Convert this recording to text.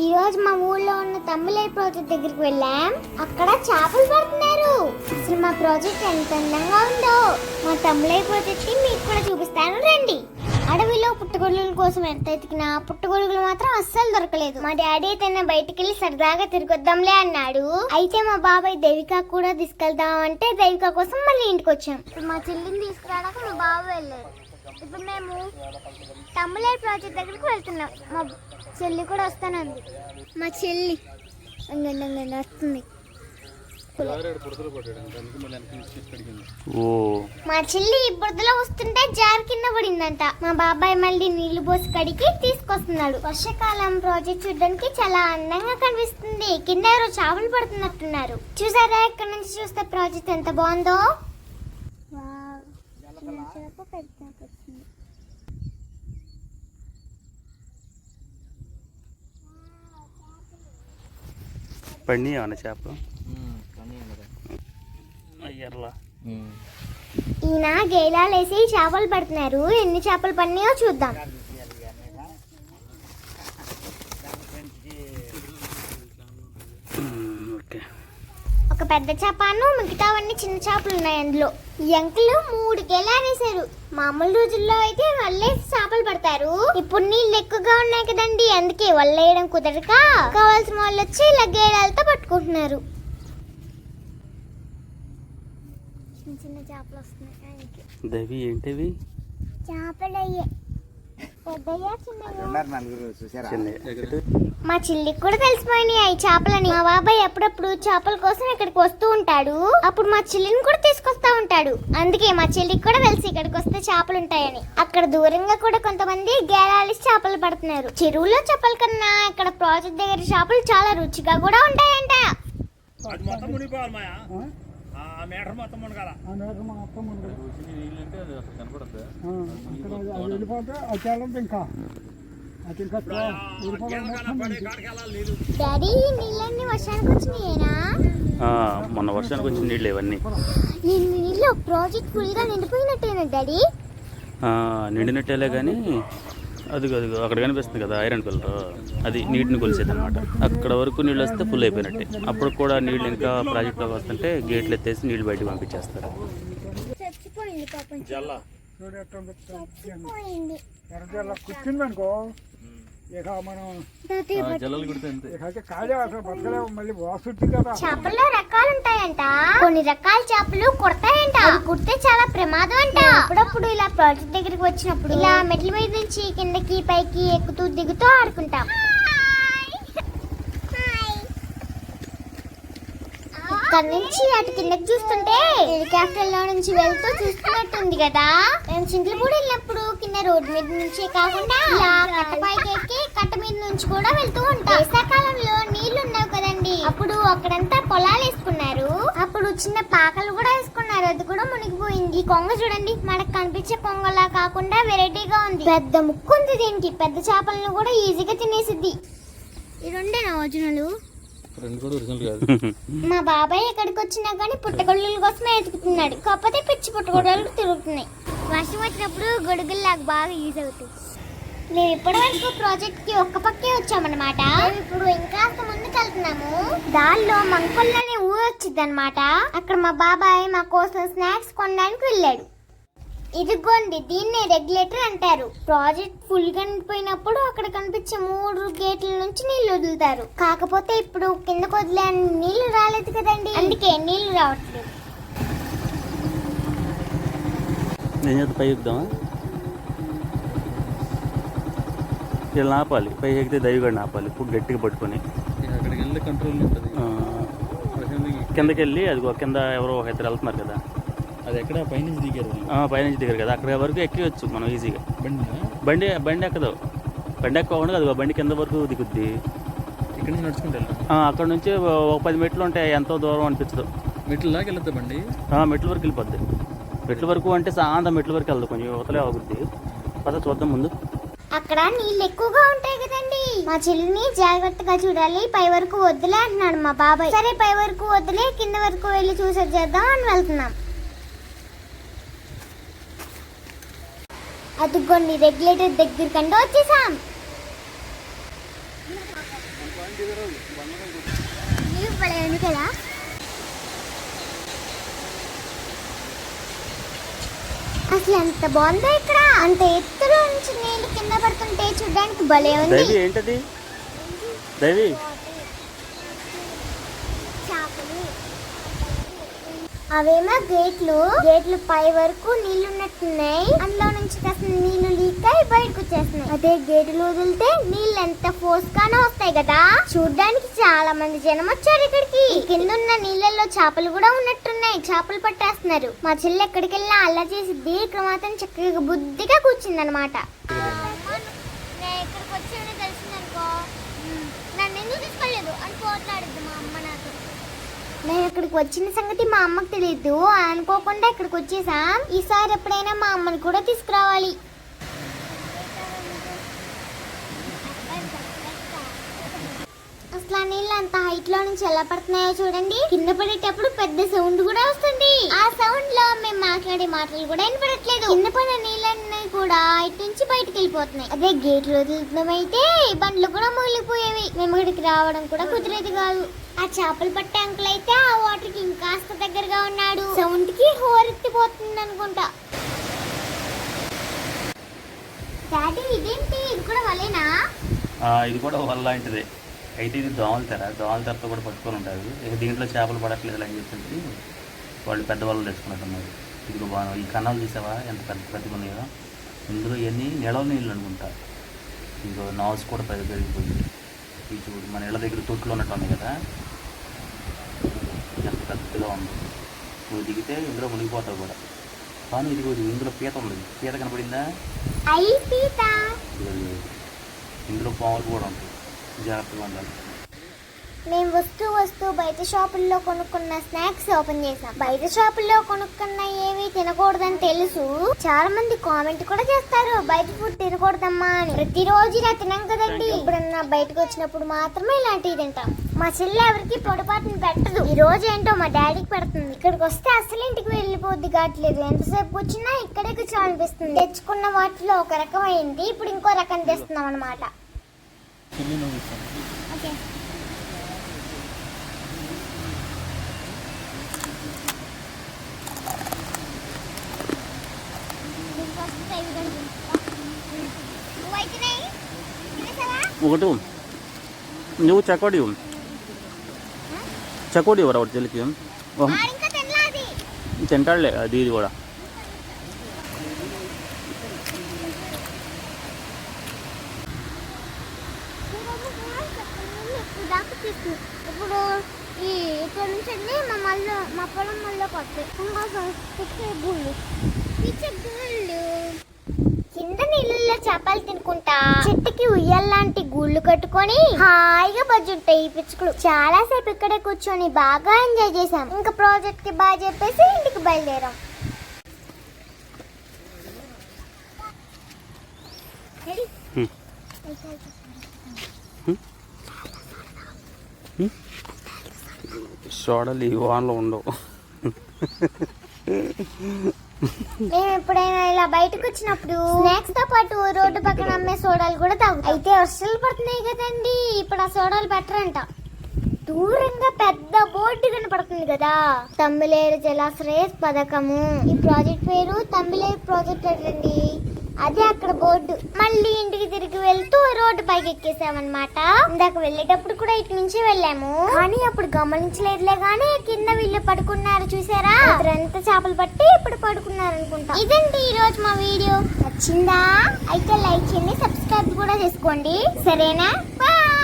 ఈ రోజు మా ఊళ్ళో ఉన్న తమ్ములై ప్రాజెక్ట్ దగ్గరికి వెళ్ళాం. అక్కడ చేపలు పడుతున్నారు. అసలు మా ప్రాజెక్ట్ ఎంత అందంగా ఉందో. మా తమ్ములై ప్రాజెక్ట్ని మీకు కూడా చూపిస్తాను రండి. అడవిలో పుట్టగొడుగుల కోసం ఎంత ఎతికినా పుట్టగొడుగులు మాత్రం అస్సలు దొరకలేదు. మా డాడీ అయితే బయటికి వెళ్ళి సరదాగా తిరిగొద్దాంలే అన్నాడు. అయితే మా బాబాయ్ దేవిక కూడా తీసుకెళ్దాం అంటే దేవిక కోసం మళ్ళీ ఇంటికి వచ్చాం ఇప్పుడు మా చెల్లిని తీసుకురావడానికి మా బాబాయ్ వెళ్ళారు. ఇప్పుడు మేము తమ్ములేరు ప్రాజెక్ట్ దగ్గరికి వెళ్తున్నాం. మా చెల్లి కూడా వస్తానంది. మా చెల్లి. అంగండి అంగండి వస్తుంది ఓ. మా చెల్లి బురదలో వస్తుంటే జారి కింద పడిందంట. మా బాబాయ్ మళ్ళీ నీళ్ళు పోసి కడిగి తీసుకొస్తున్నాడు. వర్షాకాలం ప్రాజెక్ట్ చూడడానికి చాలా అందంగా కనిపిస్తుంది. కింద ఎవరో చేపలు పడుతున్నట్టున్నారు. చూసారా? ఇక్కడ నుంచి చూస్తే ప్రాజెక్ట్ ఎంత బాగుందో? పండి ఏమన్నా చేపలు? అయ్యర్లా. ఈయన గేలాలేసి చేపలు పడుతున్నారు. ఎన్ని చేపలు పడినాయో చూద్దాం. ఒక పెద్ద చేపను మిగతావన్నీ చిన్న చేపలు ఉన్నాయి అందులో. ఈ అంకులు మూడు గేలారేశారు మామూలు రోజుల్లో అయితే వల్లేసి చేపలు పడతారు. ఇప్పుడు నీళ్ళు ఎక్కువగా ఉన్నాయి కదండి అందుకే వల్లేయడం కుదరక కావాల్సిన వాళ్ళు వచ్చి ఇలా గేలాలతో పట్టుకుంటున్నారు. చిన్న చిన్న చేపలు వస్తున్నాయి. దవి ఏంటివి? చేపలు మా చెల్లికి కూడా తెలిసిపోయినాయి. ఈ చేపలని. మా బాబాయ్ అప్పుడప్పుడు చేపల కోసం ఇక్కడికి వస్తూ ఉంటాడు. అప్పుడు మా చెల్లిని కూడా తీసుకొస్తా ఉంటాడు. అందుకే మా చెల్లికి కూడా తెలిసి ఇక్కడికి వస్తే చేపలు ఉంటాయని. అక్కడ దూరంగా కూడా కొంతమంది గేలాలి చేపలు పడుతున్నారు. చెరువులో చేపల కన్నా ఇక్కడ ప్రాజెక్ట్ దగ్గర చేపలు చాలా రుచిగా కూడా ఉంటాయంట. అది మొత్తం మునిగిపోవాలి మాయా ఆ మీటర్ మొత్తం మునగాల. అక్కడ అది వెళ్ళిపోతే అది చేయాలంటే ఇంకా. అది ఇంకా కిందకన్నా పడే కాడికి వెళ్ళాలి నీళ్ళు. డాడీ ఈ నీళ్ళన్నీ వర్షానికి వచ్చినాయేనా ఆ, మొన్న వర్షానికి వచ్చిన నీళ్ళు ఇవన్నీ. ఈ నీళ్ళు ప్రాజెక్ట్ ఫుల్గా నిండిపోయినట్టేనా డాడీ? ఆ, నిండినట్టేలే కానీ అది అది అక్కడ కనిపిస్తుంది కదా ఐరన్ పిల్లర్. అది నీటిని కొలిసేది అనమాట అక్కడ వరకు నీళ్ళు వస్తే ఫుల్ అయిపోయినట్టే. అప్పుడు కూడా నీళ్ళు ఇంకా ప్రాజెక్ట్లో వస్తుంటే గేట్లు ఎత్తేసి నీళ్ళు బయటకు పంపించేస్తారు. చచ్చిపోయింది ఇక మనం ఖాళీ అసలు బతకలేము మళ్ళీ కదా. చేపల్లో రకాలు ఉంటాయంట. కొన్ని రకాల చేపలు కుడతాయంట. కుడితే చాలా ప్రమాదం అంట. అప్పుడప్పుడు ఇలా ప్రాజెక్ట్ దగ్గరికి వచ్చినప్పుడు ఇలా మెట్ల మీద నుంచి కిందకి పైకి ఎక్కుతూ దిగుతూ ఆడుకుంటాం. ఇక్కడ నుంచి అటు కిందకి చూస్తుంటే హెలికాప్టర్లో నుంచి వెళ్తూ చూస్తున్నట్టుంది కదా. మేము చింతలపూడి వెళ్ళినప్పుడు కింద రోడ్డు మీద నుంచి కాకుండా ఇలా కట్ట పైకి ఎక్కి కట్ట మీద నుంచి కూడా వెళ్తూ ఉంటాం. వేసవకాలంలో నీళ్ళు ఉండవు కదండి. అప్పుడు అక్కడంతా పొలాలు వేసుకున్నారు. అప్పుడు చిన్న పాకలు కూడా వేసుకున్నారు. అది కూడా మునిగిపోయింది. ఈ కొంగ చూడండి మనకు కనిపించే కొంగలా కాకుండా వెరైటీగా ఉంది. పెద్ద ముక్కు ఉంది దీనికి. పెద్ద చేపలను కూడా ఈజీగా తినేసిద్ది. ఈ రెండే ఒరిజినల్. మా బాబాయ్ ఎక్కడికి వచ్చినా కానీ పుట్టగొడుగుల కోసమే ఎతుకుతున్నాడు. కాకపోతే పిచ్చి పుట్టగొడుగులు తిరుగుతున్నాయి. వర్షం వచ్చినప్పుడు గొడుగులు నాకు బాగా యూజ్ అవుతాయి. మేము ఇప్పటి వరకు ఒక్క పక్కే వచ్చామన్నమాట. ఇప్పుడు ఇంకా ముందుకు వెళ్తున్నాము. దానిలో మంకొల్లోనే ఊరు వచ్చింది అనమాట అక్కడ మా బాబాయ్ మా కోసం స్నాక్స్ కొనడానికి వెళ్ళాడు. ఇదిగోండి దీన్నే రెగ్యులేటర్ అంటారు. ప్రాజెక్ట్ ఫుల్ కనిపోయినప్పుడు అక్కడ కనిపించే మూడు గేట్ల నుంచి నీళ్ళు వదులుతారు. కాకపోతే ఇప్పుడు కిందకు వదిలే నీళ్ళు రాలేదు కదండి. అందుకే నీళ్ళు రావట్లేదు. చేద్దాం పై ఎక్కుదామా? వీళ్ళని ఆపాలి పై ఎక్కితే దైవగాడిని ఆపాలి ఇప్పుడు గట్టిగా పట్టుకొని. అక్కడికి వెళ్ళి కంట్రోల్ ఉంటుంది. కిందకి వెళ్ళి అది కింద ఎవరో ఒక ఇద్దరు వెళ్తున్నారు కదా. అది ఎక్కడ? పైనుంచి దిగారు పైనుంచి దగ్గర కదా. అక్కడ వరకు ఎక్కివచ్చు మనం ఈజీగా బండి బండి బండి ఎక్కదు. బండి ఎక్కకుండా అది బండి కింద వరకు దిగుద్ది. ఇక్కడ నుంచి నడుచుకుంటూ అక్కడ నుంచి ఒక పది మెట్లు ఉంటాయి ఎంతో దూరం అనిపించదు మెట్లు లాగా వెళ్తా బండి? మెట్ల వరకు వెళ్ళిపోద్ది. మెట్ల వరకు అంటే సాంత మెట్ల వరకు వెళ్దు కొంచెం యువతలే అవుద్ది పద చూద్దాం ముందు. అక్కడ నీళ్ళు ఎక్కువగా ఉంటాయి కదండి. మా చెల్లిని జాగ్రత్తగా చూడాలి పై వరకు వద్దులే అంటున్నాడు మా బాబాయ్. సరే పై వరకు వద్దులే కింద వరకు వెళ్ళి చూసొచ్చేద్దాం అని వెళ్తున్నాం. అదిగోండి రెగ్యులేటర్ దగ్గర కంటే వచ్చేసాం. నీవు పడేయండి కదా. అసలు ఎంత బాగుందో ఇక్కడ. అంత ఎత్తులో నుంచి నీళ్ళు కింద పడుతుంటే చూడడానికి భలే ఉంది. ఏంటది? దేవి. అవేమో గేట్లు. గేట్లు పై వరకు నీళ్ళు ఉన్నట్టున్నాయి అందులో నుంచి కాస్త నీళ్ళు లీక్ అయి బయటకు వచ్చేస్తున్నాయి. అదే గేట్లు వదిలితే నీళ్ళు ఎంత ఫోర్స్ గానే వస్తాయి కదా. చూడ్డానికి చాలా మంది జనం వచ్చారు ఇక్కడికి. కింద ఉన్న నీళ్ళల్లో చేపలు కూడా ఉన్నట్టున్నాయి. చేపలు పట్టేస్తున్నారు. మా చెల్లి ఎక్కడికి వెళ్ళినా అలా చేసిద్ది. ఇక్కడ మాత్రం చక్కగా బుద్ధిగా కూర్చుందనమాట ఇక్కడికి వచ్చి తెలిసిందనుకో నన్ను ఎందుకు తీసుకోలేదు అని పోట్లాడిద్ది మా అమ్మ నాకు నేను ఇక్కడికి వచ్చిన సంగతి మా అమ్మకు తెలియదు అనుకోకుండా ఇక్కడికి వచ్చేసాం. ఈసారి ఎప్పుడైనా మా అమ్మని కూడా తీసుకురావాలి. అసలు ఆ నీళ్ళు అంత హైట్లో నుంచి ఎలా పడుతున్నాయో చూడండి. కింద పడేటప్పుడు పెద్ద సౌండ్ కూడా వస్తుంది ఆ సౌండ్లో మేము మాట్లాడే మాటలు కూడా వినపడట్లేదు. కింద పడే నీళ్ళన్నీ కూడా ఇటు నుంచి బయటకు వెళ్ళిపోతున్నాయి. అదే గేట్లు వదులుతున్నామైతే బండ్లు కూడా మూలిపోయేవి మేము ఇక్కడికి రావడం కూడా కుదిరేది కాదు. ఆ చేపలు పట్టే అంకుల్ అయితే ఆ వాటర్కి ఇంకాస్త దగ్గరగా ఉన్నాడు. సౌండ్కి హోరెత్తిపోతుంది అనుకుంటా. డాడీ ఇదేంటి? ఇది కూడా వలేనా? ఇది కూడా వల్ల లాంటిదే. అయితే ఇది దోమల తెర. దోమల తెరతో కూడా పట్టుకొని ఉంటారు ఇక దీంట్లో చేపలు పడట్లేదు అని చెప్పేసి వాళ్ళు పెద్ద వాళ్ళు తెచ్చుకున్నట్టున్నారు ఇదిగో బాగా ఈ కన్నాలు చూసావా? ఎంత పెద్ద పెద్దగా ఉన్నాయో. ఇందులో ఇవన్నీ నిలవ నీళ్ళు అనుకుంటా. ఇంకో నాసు కూడా పెద్ద పెరిగిపోయింది. ఇది చూడు మన ఇళ్ళ దగ్గర తొట్లు ఉన్నట్టు ఉంది కదా. ఎంత పెద్దగా ఉంది. నువ్వు దిగితే ఇందులో మునిగిపోతావు కూడా. కానీ ఇదిగో ఇది ఇందులో పీత ఉంది. పీత కనపడిందా? ఇదిగో ఇందులో పాములు కూడా ఉంటాయి. జాగ్రత్తగా ఉండాలి. మేము వస్తూ వస్తూ బయట షాపుల్లో కొనుక్కున్న స్నాక్స్ ఓపెన్ చేసాం బయట షాపుల్లో కొనుక్కున్న ఏవి తినకూడదని తెలుసు. చాలా మంది కామెంట్ కూడా చేస్తారు బయట ఫుడ్ తినకూడదమ్మా అని. ప్రతిరోజు ఇలా తినాం కదండి. ఎప్పుడన్నా బయటకు వచ్చినప్పుడు మాత్రమే ఇలాంటివి తింటాం. మా చెల్లి ఎవరికి పొడపాటుని పెట్టదు. ఈ రోజు ఏంటో మా డాడీకి పెడుతుంది. ఇక్కడికి వస్తే అసలు ఇంటికి వెళ్ళిపోద్ది కావట్లేదు. ఎంతసేపు వచ్చినా ఇక్కడే కూర్చోాలనిపిస్తుంది తెచ్చుకున్న వాటిలో ఒక రకం అయింది ఇప్పుడు ఇంకో రకం తెస్తున్నాం అనమాట చిల్లి నువ్వు ఇస్తాను ఓకే ఒకటి నువ్వు చకోడి. చకోడి ఇవ్వరా ఒకటి ఓ, తింటాడులే అది ఇది కూడా. ఇప్పుడు ఈ ఇక్కడ నుంచి అండి మా మళ్ళీ మా పొలం మళ్ళీ వస్తాయి. ఇంకా పిచ్చే గుళ్ళు పిచ్చే గుళ్ళు కింద నీళ్ళల్లో చేపలు తినుకుంటా. చెట్టుకి ఉయ్యల్లాంటి గూళ్ళు కట్టుకొని హాయిగా బజ్జుంటాయి ఈ పిచ్చుకలు. చాలా సేపు ఇక్కడే కూర్చొని బాగా ఎంజాయ్ చేసాం ఇంకా ప్రాజెక్ట్కి బాగా చెప్పేసి ఇంటికి బయలుదేరాం. Ready? సోడలు ఈ వాన్లో ఉండవు. మేము ఎప్పుడైనా ఇలా బయటకు వచ్చినప్పుడు స్నాక్స్తో పాటు రోడ్డు పక్కన అమ్మే సోడాలు కూడా తాగుతాం. అయితే వర్షాలు పడుతున్నాయి కదండి. ఇప్పుడు ఆ సోడాలు పెట్టరంట. దూరంగా పెద్ద బోర్డు కనపడుతుంది కదా. తమ్మిలేరు జలాశ్రయ పథకము. ఈ ప్రాజెక్ట్ పేరు తమ్మిలేరు ప్రాజెక్ట్ అండి అదే అక్కడ బోర్డు. మళ్ళీ ఇంటికి తిరిగి వెళ్తూ రోడ్డు పైకి ఎక్కేసామన్నమాట. ఇందాక వెళ్ళేటప్పుడు కూడా ఇటు నుంచి వెళ్ళాము. కానీ అప్పుడు గమనించలేదులే గానీ కింద వీళ్ళు పడుకున్నారు చూసారా? ఎంత చేపలు పట్టి ఇప్పుడు పడుకున్నారు అనుకుంటా ఇదండి ఈ రోజు మా వీడియో. నచ్చిందా? అయితే లైక్ చేయండి సబ్స్క్రైబ్ కూడా చేసుకోండి. సరేనా? బాయ్!